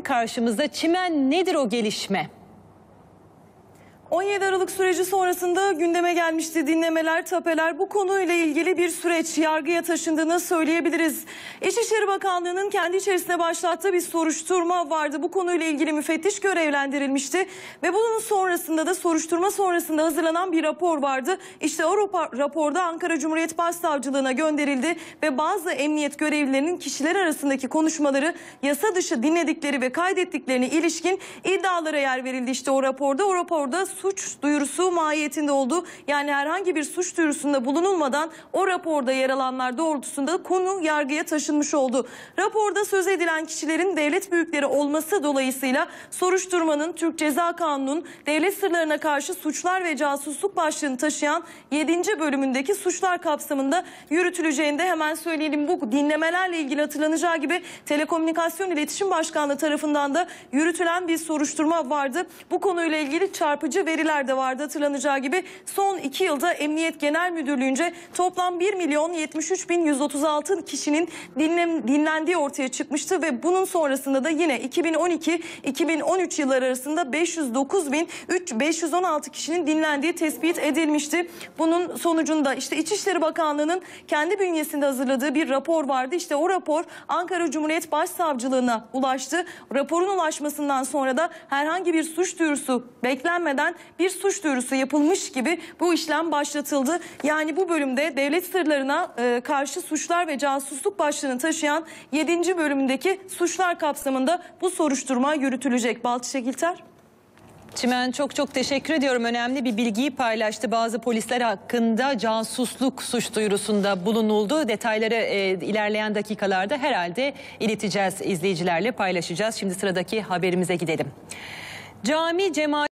Karşımızda çimen nedir o gelişme? 17 Aralık süreci sonrasında gündeme gelmişti dinlemeler, tapeler. Bu konuyla ilgili bir süreç yargıya taşındığını söyleyebiliriz. İçişleri Bakanlığı'nın kendi içerisinde başlattığı bir soruşturma vardı. Bu konuyla ilgili müfettiş görevlendirilmişti. Ve bunun sonrasında da soruşturma sonrasında hazırlanan bir rapor vardı. İşte o rapor- raporda Ankara Cumhuriyet Başsavcılığına gönderildi ve bazı emniyet görevlilerinin kişiler arasındaki konuşmaları yasa dışı dinledikleri ve kaydettiklerine ilişkin iddialara yer verildi. İşte o raporda o raporda suç duyurusu mahiyetinde oldu. Yani herhangi bir suç duyurusunda bulunulmadan o raporda yer alanlar doğrultusunda konu yargıya taşınmış oldu. Raporda söz edilen kişilerin devlet büyükleri olması dolayısıyla soruşturmanın Türk Ceza Kanunu'nun devlet sırlarına karşı suçlar ve casusluk başlığını taşıyan 7. bölümündeki suçlar kapsamında yürütüleceğini de hemen söyleyelim. Bu dinlemelerle ilgili hatırlanacağı gibi Telekomünikasyon İletişim Başkanlığı tarafından da yürütülen bir soruşturma vardı. Bu konuyla ilgili çarpıcı veriler de vardı hatırlanacağı gibi. Son iki yılda Emniyet Genel Müdürlüğü'nce toplam 1 milyon 73 bin 136 kişinin dinlen, dinlendiği ortaya çıkmıştı ve bunun sonrasında da yine 2012-2013 yılları arasında 509 bin 516 kişinin dinlendiği tespit edilmişti. Bunun sonucunda işte İçişleri Bakanlığı'nın kendi bünyesinde hazırladığı bir rapor vardı. İşte o rapor Ankara Cumhuriyet Başsavcılığına ulaştı. Raporun ulaşmasından sonra da herhangi bir suç duyurusu beklenmeden bir suç duyurusu yapılmış gibi bu işlem başlatıldı. Yani bu bölümde devlet sırlarına e, karşı suçlar ve casusluk başlığını taşıyan 7. bölümündeki suçlar kapsamında bu soruşturma yürütülecek. Balçı Şekilter. Çimen çok çok teşekkür ediyorum. Önemli bir bilgiyi paylaştı. Bazı polisler hakkında casusluk suç duyurusunda bulunuldu. Detayları e, ilerleyen dakikalarda herhalde ileteceğiz izleyicilerle paylaşacağız. Şimdi sıradaki haberimize gidelim. Cami cemaat